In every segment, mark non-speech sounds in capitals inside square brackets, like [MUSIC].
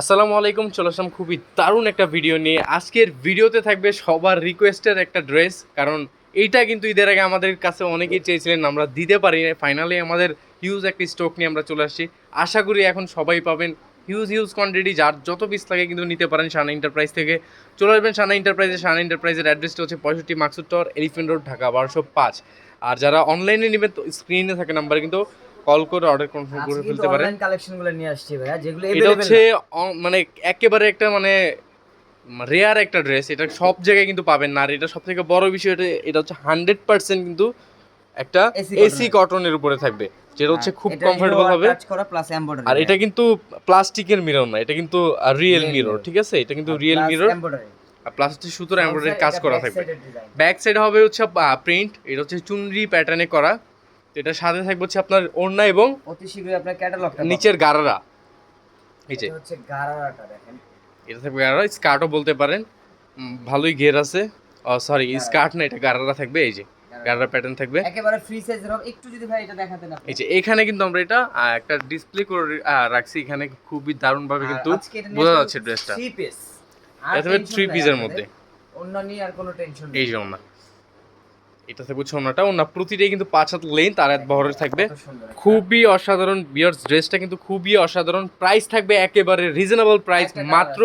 আসসালামু আলাইকুম, চলে আসলাম খুবই দারুণ একটা ভিডিও নিয়ে। আজকের ভিডিওতে থাকবে সবার রিকোয়েস্টের একটা ড্রেস কারণ এইটা কিন্তু ঈদের আগে আমাদের কাছে অনেকেই চেয়েছিলেন, আমরা দিতে পারি ফাইনালি আমাদের হিউজ একটা স্টক নিয়ে আমরা চলে আসছি। আশা করি এখন সবাই পাবেন হিউজ হিউজ কোয়ান্টিটি যার যত পিস লাগে কিন্তু নিতে পারেন সানা এন্টারপ্রাইজ থেকে। চলে আসবেন সানা এন্টারপ্রাইজে সানা এন্টারপ্রাইজের অ্যাড্রেসটা হচ্ছে পঁয়ষট্টি মাকসুদ এলিফেন্ট রোড ঢাকা বারোশো পাঁচ। আর যারা অনলাইনে নেবেন স্ক্রিনে থাকে নাম্বার কিন্তু কল করে অর্ডার কনফার্ম করে ফেলতে পারেন অনলাইন কালেকশনগুলো নিয়ে আসছি ভাইয়া যেগুলো এটা হচ্ছে মানে একেবারে একটা মানে রেয়ার একটা ড্রেস এটা সব জায়গায় কিন্তু পাবেন না। আর এটা সব থেকে বড় বিষয় এটা এটা হচ্ছে হান্ড্রেড পার্সেন্ট কিন্তু একটা এসি কটনের উপরে থাকবে যেটা হচ্ছে খুব কমফোর্টেবল হবে। আর এটা কিন্তু প্লাস্টিকের মিরর না এটা কিন্তু রিয়েল মিরর ঠিক আছে? এটা কিন্তু রিয়েল মিরর আর প্লাস্টিক সুতোর এমব্রয়ডারি কাজ করা থাকবে। ব্যাক সাইড হবে হচ্ছে প্রিন্ট এটা হচ্ছে চুনরি প্যাটার্নে করা। তো এটার সাথে থাকবে হচ্ছে আপনার ওড়না এবং অতি শীঘ্রই আপনার ক্যাটালগটা নিচের গারারা। এই যে। হচ্ছে গারারাটা দেখেন। এটা থাকবে গারারা স্কার্টও বলতে পারেন। ভালোই ঘের আছে। সরি স্কার্ট না এটা গারারা থাকবে এই যে। গারারা। প্যাটার্ন থাকবে। একেবারে ফ্রি সাইজের হবে। একটু যদি ভাই এটা দেখাতেন আপনি। এই যে এখানে কিন্তু আমরা এটা একটা ডিসপ্লে করে রাখছি। এখানে খুবই দারুণ ভাবে কিন্তু বোঝা যাচ্ছে ড্রেসটা থ্রি পিস এটা থ্রি পিসের মধ্যে। অন্য নিয়ে আর কোনো টেনশন এই যে এটা থাকবে ছোনাটা ওনা প্রতিটাই কিন্তু পাঁচ হাত লেন্থ আর এক বহরের থাকবে। খুবই অসাধারণ বিয়ার্স ড্রেসটা কিন্তু খুবই অসাধারণ। প্রাইস থাকবে একেবারে রিজনেবল প্রাইস মাত্র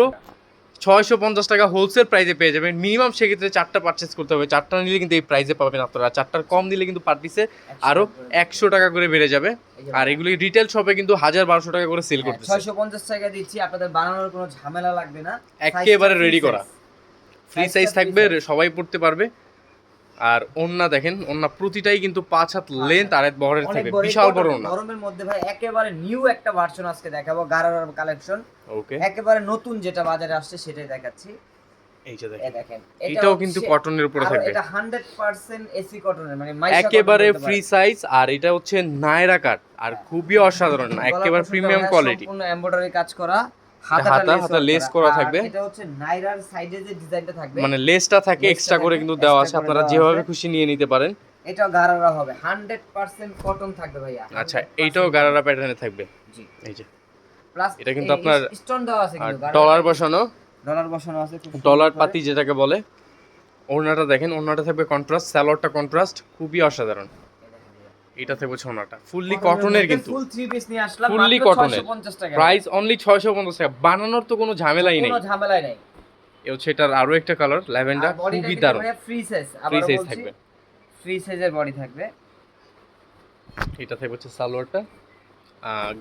ছয়শো পঞ্চাশ টাকা হোলসেল প্রাইসে পেয়ে যাবেন। মিনিমাম সেক্ষেত্রে চারটা পারচেস করতে হবে। চারটা নিলে কিন্তু এই প্রাইসে পাবেন আপনারা। চারটার কম দিলে কিন্তু পার পিসে আরও একশো টাকা করে বেড়ে যাবে। আর এগুলি রিটেল শপে কিন্তু হাজার বারোশো টাকা করে সেল করতেছে। ছয়শো পঞ্চাশ টাকা দিচ্ছি। আপনাদের বানানোর কোনো ঝামেলা লাগবে না। একেবারে রেডি করা। ফ্রি সাইজ থাকবে সবাই পড়তে পারবে। আর ওন্না দেখেন ওন্না প্রতিটাই কিন্তু পাঁচ হাত লেন্থ আর এক বহরের থাকবে। বিশাল বড় ওন্না গরমের মধ্যে ভাই একেবারে নিউ একটা ভার্সন আজকে দেখাবো গারারার কালেকশন ওকে একেবারে নতুন যেটা বাজারে আসছে সেটাই দেখাচ্ছি। এই যে দেখেন। দেখেন এটাও কিন্তু কটনের উপরে আর থাকবে। এটা 100% এসি কটনের মানে একেবারে ফ্রি সাইজ আর এটা হচ্ছে নায়রা কাট আর খুবই অসাধারণ [LAUGHS] একেবারে প্রিমিয়াম কোয়ালিটি সম্পূর্ণ এমব্রয়ডারি কাজ করা। হাতা- হাতা lace করা থাকবে। এটা হচ্ছে নাইরার সাইডে যে ডিজাইনটা থাকবে মানে লেসটা থাকে এক্সট্রা করে কিন্তু দেওয়া আছে আপনারা যেভাবে খুশি নিয়ে নিতে পারেন। এটাও গারারা হবে 100% কটন থাকবে ভাইয়া আচ্ছা এইটাও গারারা প্যাটার্নে থাকবে। জি। এই যে প্লাস এটা কিন্তু আপনার স্টোন দেওয়া আছে কিন্তু ডলার বসানো। ডলার বসানো আছে ডলার পাতি যেটাকে বলে ওড়নাটা দেখেন ওড়নাটা থাকবে কন্ট্রাস্ট স্যালোয়ারটা কন্ট্রাস্ট খুবই অসাধারণ। এটা থাকবে ছোনাটা ফুললি কটনের কিন্তু। ফুল থ্রি পিস নিয়ে আসলাম। 650 টাকা। প্রাইস অনলি ছয়শো পঞ্চাশ টাকা। বানানোর তো কোনো ঝামেলাই নেই। কোনো ঝামেলাই নাই। এ হচ্ছে এটার আরও একটা কালার ল্যাভেন্ডার। খুবই দারুণ। ফ্রি সাইজ ফ্রি সাইজ থাকবে। ফ্রি সাইজের বডি থাকবে। এটা থাকবে হচ্ছে সালোয়ারটা।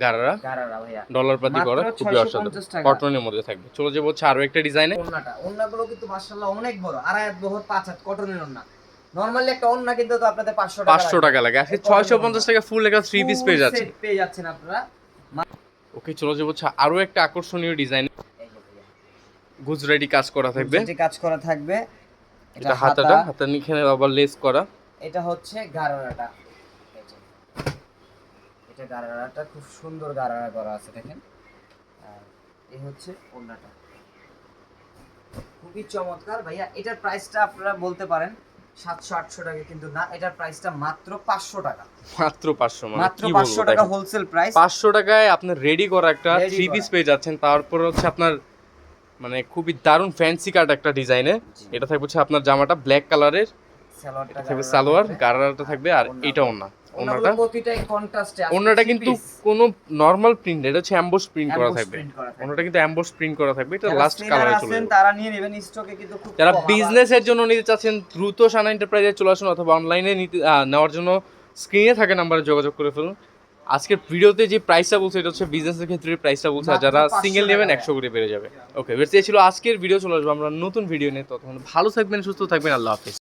গারারা। ডলার মাত্র করা খুবই অসাধারণ। কটনের মধ্যে থাকবে। চলে যাব হচ্ছে আরও একটা ডিজাইনে ওন্নাটা। ওন্নাগুলো কিন্তু মাশাআল্লাহ অনেক বড়। আড়াই হাত বহর পাঁচ হাত। কটনের ওন্না। নরমালি একটা ওন্না কিন্তু তো আপনাদের 500 টাকা পাঁচশো টাকা লাগে। আজকে ছয়শো পঞ্চাশ টাকা ফুল একটা থ্রি পিস পেয়ে যাচ্ছে পেয়ে যাচ্ছেন আপনারা। ওকে চলে যাব আরও একটা আকর্ষণীয় ডিজাইন গুজরাটি কাজ করা থাকবে। যেটি কাজ করা থাকবে। এটা হাতাটা হাতার নিখানে আবার লেস করা। এটা হচ্ছে গারারাটা। এটা গারারাটা খুব সুন্দর গারারা করা আছে দেখেন। আর এই হচ্ছে ওন্নাটা খুবই চমৎকার। ভাইয়া এটার প্রাইসটা আপনারা বলতে পারেন। সাতশো আটশো টাকা কিন্তু না এটার প্রাইসটা মাত্র পাঁচশো টাকা। মাত্র পাঁচশো মানে মাত্র পাঁচশো টাকা হোলসেল প্রাইস পাঁচশো টাকায় আপনার রেডি করা একটা থ্রি পিস পেয়ে যাচ্ছেন। তারপর হচ্ছে আপনার মানে খুবই দারুণ ফ্যান্সি কাট একটা ডিজাইনে এটা থাকবে হচ্ছে আপনার জামাটা ব্ল্যাক কালারের থাকবে সালোয়ার গারাটা থাকবে আর এটাও ওনা ওনাটা প্রতিটাই কন্ট্রাস্টে ওনাটা কিন্তু কোনো নর্মাল প্রিন্ট এটা হচ্ছে প্রিন্ট করা থাকবে। ওনাটা কিন্তু প্রিন্ট করা থাকবে। এটা লাস্ট কালারে চলে তারা নিয়ে নেবেন। স্টকে কিন্তু খুব যারা বিজনেসের জন্য নিতে চাচ্ছেন দ্রুত সানা এন্টারপ্রাইজে চলে আসুন অথবা অনলাইনে নিতে নেওয়ার জন্য স্ক্রিনে থাকে নাম্বারে যোগাযোগ করে ফেলুন। আজকের ভিডিওতে যে প্রাইসটা বলছে এটা হচ্ছে বিজনেসের ক্ষেত্রে প্রাইসটা বলছে যারা সিঙ্গেল নেবেন একশো করে বেড়ে যাবে। ওকে বেশ ছিল আজকের ভিডিও চলে আসব আমরা নতুন ভিডিও নিয়ে। ততক্ষণ ভালো থাকবেন সুস্থ থাকবেন আল্লাহ হাফিজ।